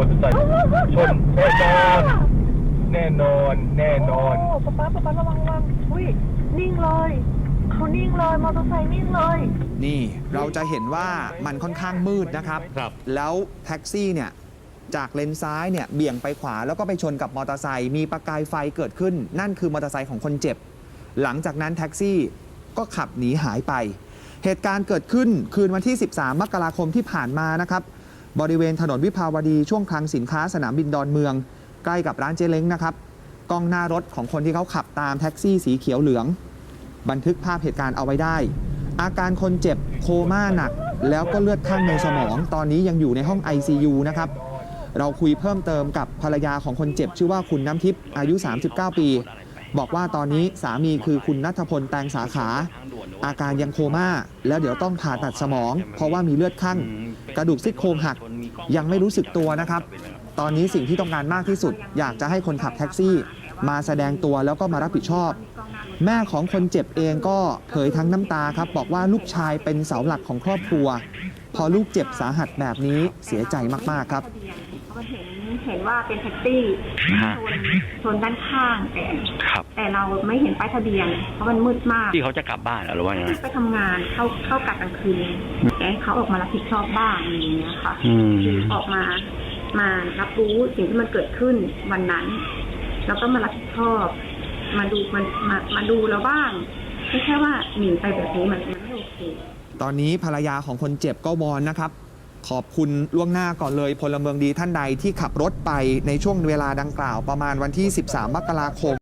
อเตอร์ไซค์ชนแน่นอนแน่นอนแน่นอนโอ้ป๊าป๊าป๊าป๊าระวังระวังอุ้ยนิ่งเลยเขานิ่งเลยมอเตอร์ไซค์นิ่งเลยนี่เราจะเห็นว่ามันค่อนข้างมืดนะครับ ครับ แล้วแท็กซี่เนี่ยจากเลนซ้ายเนี่ยเบี่ยงไปขวาแล้วก็ไปชนกับมอเตอร์ไซค์มีประกายไฟเกิดขึ้น นั่นคือมอเตอร์ไซค์ของคนเจ็บ หลังจากนั้นแท็กซี่ก็ขับหนีหายไป เหตุการณ์เกิดขึ้นคืนวันที่ 13 มกราคมที่ผ่านมานะครับ บริเวณถนนวิภาวดีช่วงคลังสินค้าสนามบินดอนเมือง ใกล้กับร้านเจเล้งนะครับกล้องหน้ารถของคนที่เขาขับตามแท็กซี่สีเขียวเหลือง บันทึกภาพเหตุการณ์เอาไว้ได้ อาการคนเจ็บโคม่าหนัก แล้วก็เลือดข้างในสมอง ตอนนี้ยังอยู่ในห้อง ICU นะครับเราคุยเพิ่มเติมกับภรรยาของคนเจ็บ ชื่อว่าคุณน้ำทิพย์อายุ 39 ปี บอกว่าตอนนี้สามีคือคุณนัทพลแตงสาขา อาการยังโคม่า แล้วเดี๋ยวต้องผ่าตัดสมอง เพราะว่ามีเลือดข้างกระดูกซี่โครงหัก ยังไม่รู้สึกตัวนะครับ ตอนนี้สิ่งที่ต้องการมากที่สุด อยากจะให้คนขับแท็กซี่ มาแสดงตัวแล้วก็มารับผิดชอบ แม่ของคนเจ็บเองก็เผยทั้งน้ำตาครับ บอกว่าลูกชายเป็นเสาหลักของครอบครัว พอลูกเจ็บสาหัสแบบนี้เสียใจมากๆครับเขา ก็เห็นเห็นว่าเป็นแท็กซี่ชนชนด้านข้างแต่ครับ แต่เราไม่เห็นป้ายทะเบียน เพราะมันมืดมากที่เขาจะกลับบ้านเหรอหรือว่ายังไง ไปทำงานเข้าเข้ากะกลางคืนแต่ให้เขาออกมารับผิดชอบบ้างอะไรอย่างเงี้ยค่ะอืม คือออกมามารับรู้สิ่งที่มันเกิดขึ้นวันนั้น แล้วก็มารับผิดชอบ มาดูมันมามาดูแล้วบ้างไม่ใช่ว่าหนีไปแบบนี้มันมันไม่โอเค ตอนนี้ภรรยาของคนเจ็บก็วอนนะครับ ขอบคุณล่วงหน้าก่อนเลยพลเมืองดีท่านใดที่ขับรถไปในช่วงเวลาดังกล่าวประมาณวันที่ 13 มกราคม